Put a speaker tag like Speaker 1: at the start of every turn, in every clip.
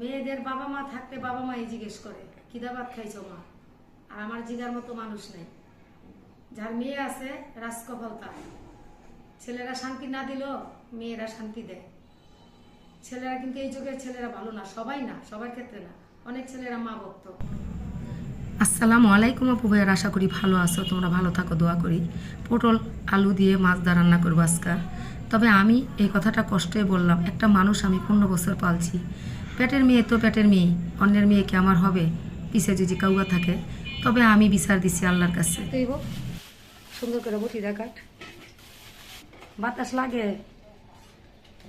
Speaker 1: মেয়েদের বাবা মা থাকতে বাবা মাই জিজ্ঞেস করে ভাত খাইছো মা? আর আমার জিগার মতো মানুষ নেই। যার মেয়ে আছে, রাজকপাল তার। ছেলেরা শান্তি না দিলেও মেয়েরা শান্তি দেয়। ছেলেরা কিন্তু এই যুগের ছেলেরা ভালো না, সবাই না, সবার ক্ষেত্রে না। অনেক ছেলেরা মা ভক্ত। আসসালামু আলাইকুম আপু ভাইয়ার, আশা করি ভালো আছো। তোমরা ভালো থাকো, দোয়া করি। পটল, আলু দিয়ে মাছ দা রান্না করব আজকা। তবে আমি এই কথাটা কষ্টে বললাম, একটা মানুষ আমি পনেরো বছর পালছি। পেটের মেয়ে তো পেটের মেয়ে অন্যের মেয়ে কি আমার হবে? পিছে যদি কাউয়া থাকে তবে আমি বিচার দিছি আল্লাহর কাছে। সুন্দর করে বটি দেখাট বাতাস লাগে।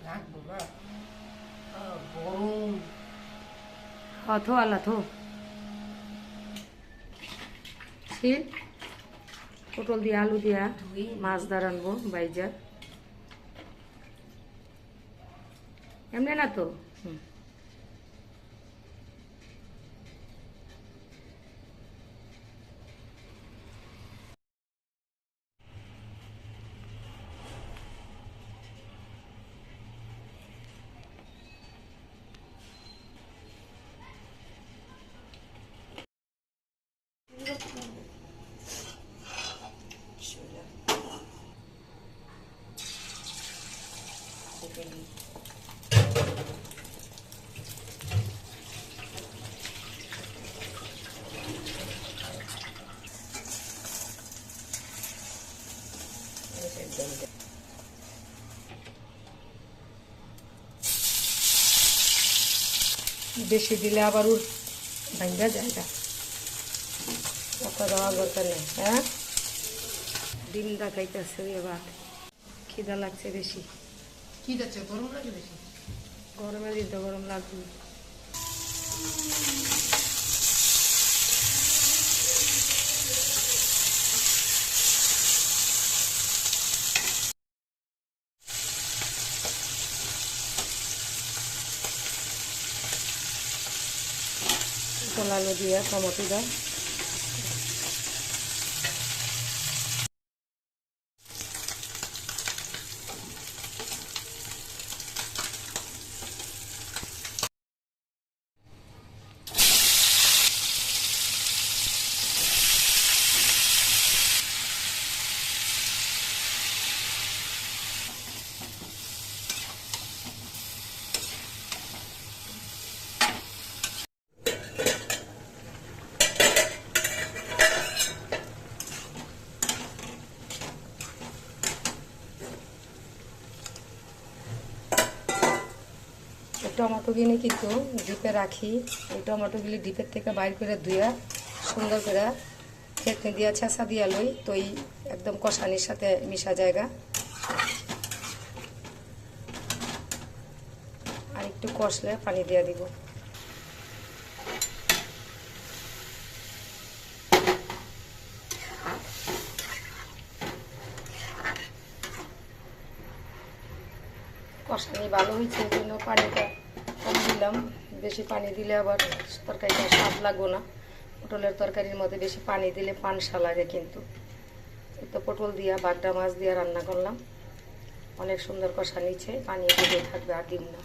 Speaker 2: রাখব না। আহ, গরম
Speaker 1: হ থো আল্লাহ থো। ছিল পটল দিয়ে আলু দিয়া মাছ দা রানবো বাইজা। এমনি না তো? হুম। বেশি দিলে আবার উর ভাঙ্গা জায়গা অত দেওয়া দরকার নেই হ্যাঁ? ডিম দা খাইতেছে এবার। খিদা লাগছে বেশি।
Speaker 2: কি যাচ্ছে? গরম লাগে বেশি?
Speaker 1: গরমে দিন তো গরম লাগবে। আলু দিয়ে টমেটো দেয় এই টমেটোগুলি কিন্তু ডিপে রাখি। এই টমেটোগুলি ডিপের থেকে বাইর করে ধুয়া সুন্দর করে খেতে দিয়া ছেঁচা দিয়া লই, তো এই একদম কষানির সাথে মিশা জায়গা। আর একটু কষলে পানি দিয়া দিব। কষানি ভালো হয়েছে জন্য পানিটা দিলাম। বেশি পানি দিলে আবার তরকারিটা স্বাদ লাগবো না। পটলের তরকারির মধ্যে বেশি পানি দিলে পানসা লাগে কিন্তু। তো পটল দিয়া, বাগদা মাছ দিয়া রান্না করলাম। অনেক সুন্দর কষা নিচে, পানি দিয়ে থাকবে আর দিন না।